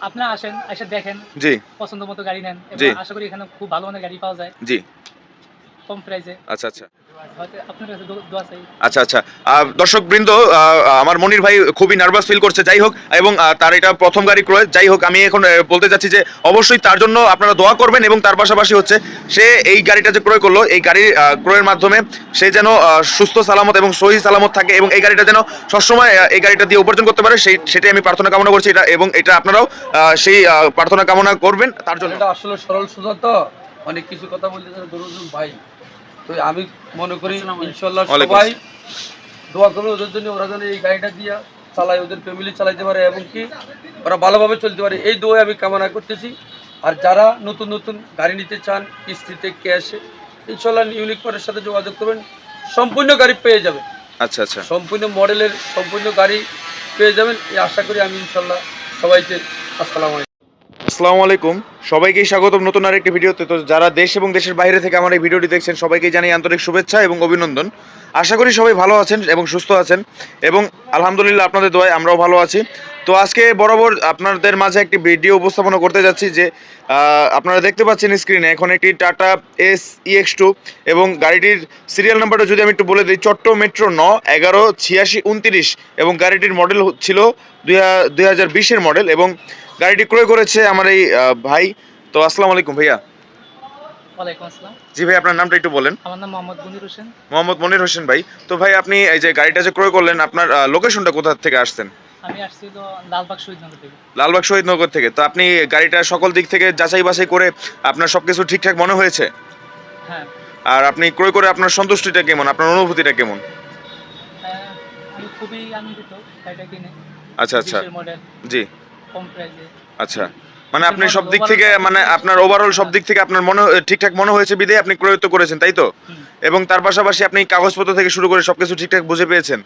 আপনারা আসেন এসে দেখেন জি। পছন্দ মতো গাড়ি নেন। জি। আশা করি এখানে খুব ভালো মানের গাড়ি পাওয়া যায়। জি। কম প্রাইসে। আচ্ছা আচ্ছা। আচ্ছা আচ্ছা। দর্শক বৃন্দ আমার মনির ভাই খুবই নার্ভাস ফিল করছে যাই হোক এবং তার এটা প্রথম গাড়ি ক্রয়। যাই হোক আমি এখন বলতে যাচ্ছি যে অবশ্যই তার জন্য আপনারা দোয়া করবেন এবং তার পাশাপাশি হচ্ছে সে এই গাড়িটা যে ক্রয় করল এই গাড়ির ক্রয়ের মাধ্যমে সে যেন সুস্থ সালামত এবং সহি সালামত থাকে এবং এই গাড়িটা যেন সবসময় এই গাড়িটা দিয়ে উপার্জন করতে পারে সেই সেটাই আমি প্রার্থনা কামনা করছি। এটা এবং এটা আপনারাও সেই প্রার্থনা কামনা করবেন তার জন্য। আসলে সরল সোজা তো অনেক কিছু কথা বলতে ভাই। তো আমি মনে করি ইনশাল্লাহ সবাই দোয়া করবে ওদের জন্য ওরা যেন এই গাড়িটা দিয়ে চালায় ওদের ফ্যামিলি চালাইতে পারে এবং কি ওরা ভালোভাবে চলতে পারে। এই দোয়া আমি কামনা করতেছি। আর যারা নতুন নতুন গাড়ি নিতে চান কিস্তিতে ক্যাশে ইনশাল্লাহ ইউনিক পরের সাথে যোগাযোগ করবেন। সম্পূর্ণ গাড়ি পেয়ে যাবেন। আচ্ছা আচ্ছা। সম্পূর্ণ মডেলের সম্পূর্ণ গাড়ি পেয়ে যাবেন। এই আশা করি আমি ইনশাল্লাহ সবাইকে আসসালামু আলাইকুম। আসসালামু আলাইকুম। সবাইকে স্বাগতম নতুন আরেকটি ভিডিওতে। তো যারা দেশ এবং দেশের বাইরে থেকে আমার এই ভিডিওটি দেখছেন, সবাইকে জানাই আন্তরিক শুভেচ্ছা এবং অভিনন্দন। আশা করি সবাই ভালো আছেন এবং সুস্থ আছেন এবং আলহামদুলিল্লাহ আপনাদের দোয়ায় আমরাও ভালো আছি। তো আজকে বরাবর আপনাদের মাঝে একটি ভিডিও উপস্থাপনা করতে যাচ্ছি যে আপনারা দেখতে পাচ্ছেন স্ক্রিনে এখন একটি টাটা এস ইএক্স টু এবং গাড়িটির সিরিয়াল নাম্বারটা যদি আমি একটু বলে দিই, চট্ট মেট্রো ন, এগারো, ছিয়াশি, উনতিরিশ এবং গাড়িটির মডেল ছিল দুই হাজার বিশের মডেল এবং গাড়িটি ক্রয় করেছে আমার এই ভাই। তো আসসালামু আলাইকুম ভাইয়া। ওয়ালাইকুম আসসালাম। জি ভাই আপনার নামটা একটু বলেন। আমার নাম মোহাম্মদ মনির হোসেন। মোহাম্মদ মনির হোসেন ভাই তো ভাই আপনি এই যে গাড়িটা যে ক্রয় করলেন আপনার লোকেশনটা কোথা থেকে আসছেন? আমি আসছি তো লালবাগ শহীদনগর থেকে। লালবাগ শহীদনগর থেকে। তো আপনি গাড়িটা সকল দিক থেকে যাচাই বাছাই করে আপনার সব কিছু ঠিকঠাক মনে হয়েছে? হ্যাঁ। আর আপনি ক্রয় করে আপনার সন্তুষ্টিটা কেমন? আপনার অনুভূতিটা কেমন? হ্যাঁ, আমি খুবই আনন্দিত গাড়িটা কিনে। আচ্ছা আচ্ছা। মডেল জি। কম প্রাইসে আচ্ছা। মানে আপনি সব দিক থেকে মানে আপনার ওভারঅল সব দিক থেকে আপনার মনে ঠিকঠাক মনে হয়েছে বিদে আপনি প্রয়োগ করেছেন তাই তো? এবং তার পাশাপাশি আপনি কাগজপত্র থেকে শুরু করে সবকিছু ঠিকঠাক বুঝে পেয়েছেন।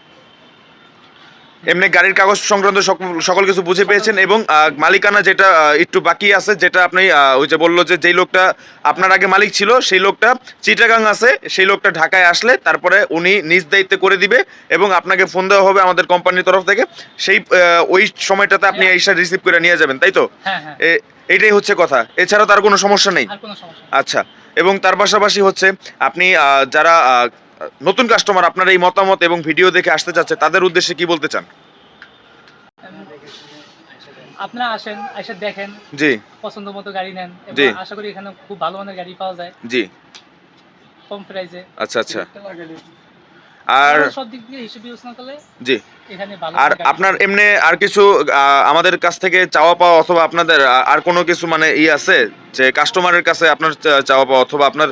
এমনি গাড়ির কাগজ সংক্রান্ত সকল- কিছু বুঝে পেয়েছেন এবং মালিকানা যেটা একটু বাকি আছে যেটা আপনি ওই যে বলল যে যেই লোকটা আপনার আগে মালিক ছিল সেই লোকটা চিটাগাং আছে সেই লোকটা ঢাকায় আসলে তারপরে উনি নিজ দায়িত্বে করে দিবে এবং আপনাকে ফোন দেওয়া হবে আমাদের কোম্পানির তরফ থেকে। সেই ওই সময়টাতে আপনি এইসা রিসিভ করে নিয়ে যাবেন তাই তো? হ্যাঁ হ্যাঁ। এইটাই হচ্ছে কথা। এছাড়া তার কোনো সমস্যা নেই। কোনো সমস্যা নেই। আচ্ছা এবং তার পাশাপাশি হচ্ছে আপনি আহ, যারা আহ, নতুন কাস্টমার আপনার এই মতামত এবং ভিডিও দেখে আসতে চাচ্ছে তাদের উদ্দেশ্যে কি বলতে চান? আপনারা আসেন এসে দেখেন জি। পছন্দ মতো গাড়ি নেন জি। আশা করি এখানে খুব ভালো মানের গাড়ি পাওয়া যায়। জি। কম প্রাইসে আচ্ছা আচ্ছা। আর সব দিক দিয়ে হিসেবে বিবেচনা করলে জি। এখানে ভালো আর আপনার এমনি আর কিছু আমাদের কাছ থেকে চাওয়া পাওয়া অথবা আপনাদের আর কোনো কিছু মানে ই আছে যে কাস্টমারের কাছে আপনার চাওয়া পাওয়া অথবা আপনার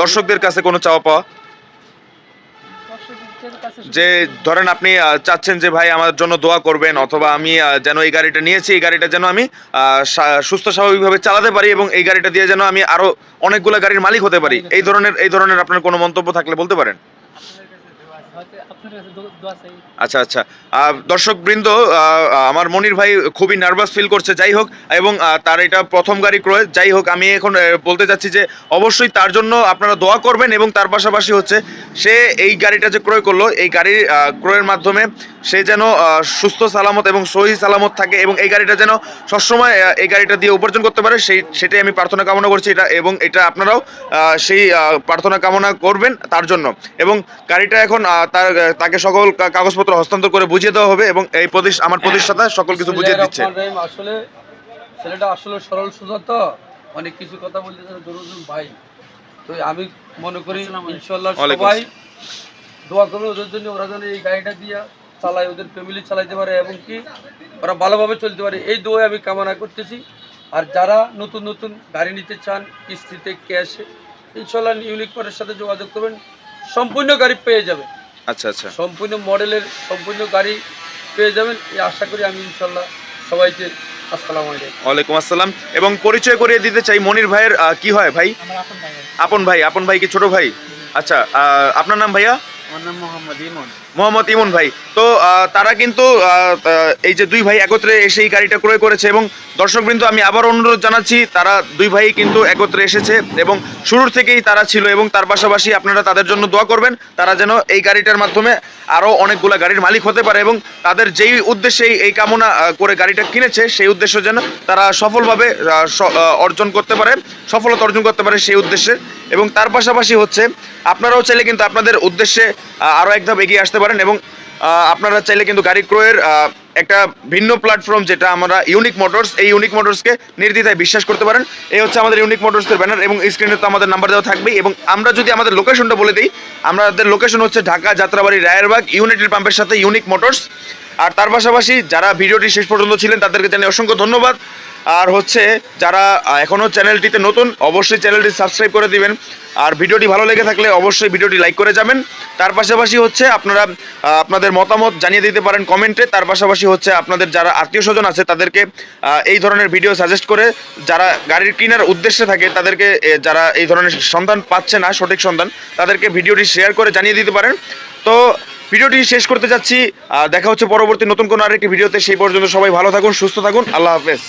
দর্শকদের কাছে কোনো চাওয়া পাওয়া? যে ধরেন আপনি চাচ্ছেন যে ভাই আমার জন্য দোয়া করবেন অথবা আমি যেন এই গাড়িটা নিয়েছি এই গাড়িটা যেন আমি সুস্থ স্বাভাবিকভাবে চালাতে পারি এবং এই গাড়িটা দিয়ে যেন আমি আরও অনেকগুলো গাড়ির মালিক হতে পারি। এই ধরনের এই ধরনের আপনার কোনো মন্তব্য থাকলে বলতে পারেন? আচ্ছা আচ্ছা। দর্শক বৃন্দ আমার মনির ভাই খুবই নার্ভাস ফিল করছে, যাই হোক, এবং তার এটা প্রথম গাড়ি ক্রয়, যাই হোক, আমি এখন বলতে চাচ্ছি যে অবশ্যই তার জন্য আপনারা দোয়া করবেন এবং তার পাশাপাশি হচ্ছে, সে এই গাড়িটা যে ক্রয় করল, এই গাড়ির ক্রয়ের মাধ্যমে সে যেন সুস্থ, সালামত এবং সহি সালামত থাকে এবং এই গাড়িটা যেন সবসময় এই গাড়িটা দিয়ে উপার্জন করতে পারে, সেই, সেটাই আমি প্রার্থনা কামনা করছি এটা, এবং এটা আপনারাও সেই প্রার্থনা কামনা করবেন তার জন্য। এবং গাড়িটা এখন তার তাকে সকল কাগজপত্র হস্তান্তর করে বুঝিয়ে দেওয়া হবে এবং এই প্রতিষ্ঠা আমার প্রতিষ্ঠাতা সকল কিছু বুঝিয়ে দিচ্ছে। আসলে ছেলেটা আসলে সরল সোজা তো অনেক কিছু কথা বলতে ভাই। তো আমি মনে করি ইনশাল্লাহ সবাই দোয়া করবে ওদের জন্য ওরা যেন এই গাড়িটা দিয়ে চালায় ওদের ফ্যামিলি চালাইতে পারে এবং কি ওরা ভালোভাবে চলতে পারে। এই দোয়া আমি কামনা করতেছি। আর যারা নতুন নতুন গাড়ি নিতে চান কিস্তিতে ক্যাশে ইনশাল্লাহ ইউনিক পরের সাথে যোগাযোগ করবেন। সম্পূর্ণ গাড়ি পেয়ে যাবেন। আচ্ছা আচ্ছা। সম্পূর্ণ মডেলের সম্পূর্ণ গাড়ি পেয়ে যাবেন এই আশা করি আমি ইনশাল্লাহ সবাইকে আসসালামু আলাইকুম। ওয়ালাইকুম আসসালাম। এবং পরিচয় করিয়ে দিতে চাই মনির ভাইয়ের কি হয় ভাই? আমার আপন ভাই। আপন ভাই আপন ভাই কি ছোট ভাই? আচ্ছা আপনার নাম ভাইয়া? মোহাম্মদ ইমন। ভাই। তো তারা কিন্তু এই যে দুই ভাই একত্রে এসে এই গাড়িটা ক্রয় করেছে এবং দর্শকবৃন্দ, আমি আবার অনুরোধ জানাচ্ছি, তারা দুই ভাই কিন্তু একত্রে এসেছে এবং শুরুর থেকেই তারা ছিল এবং তার পাশাপাশি আপনারা তাদের জন্য দোয়া করবেন, তারা যেন এই গাড়িটার মাধ্যমে আরও অনেকগুলা গাড়ির মালিক হতে পারে এবং তাদের যেই উদ্দেশ্যে এই- কামনা করে গাড়িটা কিনেছে, সেই উদ্দেশ্য যেন তারা সফলভাবে অর্জন করতে পারে, সফলতা অর্জন করতে পারে সেই উদ্দেশ্যে। এবং তার পাশাপাশি হচ্ছে আপনারাও চাইলে কিন্তু আপনাদের উদ্দেশ্যে আরও এক ধাপ এগিয়ে আসতে পারেন এবং আপনারা চাইলে কিন্তু গাড়ি ক্রয়ের একটা ভিন্ন প্ল্যাটফর্ম যেটা আমরা ইউনিক মোটরস এই ইউনিক মোটরসকে নির্দ্বিধায় বিশ্বাস করতে পারেন। এই হচ্ছে আমাদের ইউনিক মোটরসের ব্যানার এবং স্ক্রিনে তো আমাদের নাম্বার দেওয়া থাকবেই এবং আমরা যদি আমাদের লোকেশনটা বলে দিই, আমাদের লোকেশন হচ্ছে ঢাকা, যাত্রাবাড়ি, রায়েরবাগ ইউনাইটেড পাম্পের সাথে ইউনিক মোটরস আর তার পাশাপাশি যারা ভিডিওটি শেষ পর্যন্ত ছিলেন, তাদেরকে জানিয়ে অসংখ্য ধন্যবাদ। আর হচ্ছে যারা এখনও চ্যানেলটিতে নতুন, অবশ্যই চ্যানেলটি সাবস্ক্রাইব করে দিবেন। আর ভিডিওটি ভালো লেগে থাকলে অবশ্যই ভিডিওটি লাইক করে যাবেন। তার পাশাপাশি হচ্ছে আপনারা আপনাদের মতামত জানিয়ে দিতে পারেন কমেন্টে। তার পাশাপাশি হচ্ছে আপনাদের যারা আত্মীয় স্বজন আছে, তাদেরকে এই ধরনের ভিডিও সাজেস্ট করে যারা গাড়ির কেনার উদ্দেশ্যে থাকে, তাদেরকে যারা এই ধরনের সন্ধান পাচ্ছে না, সঠিক সন্ধান, তাদেরকে ভিডিওটি শেয়ার করে জানিয়ে দিতে পারেন। তো ভিডিওটি শেষ করতে যাচ্ছি। দেখা হচ্ছে পরবর্তী নতুন কোনো আরেকটি ভিডিওতে। সেই পর্যন্ত সবাই ভালো থাকুন, সুস্থ থাকুন। আল্লাহ হাফেজ।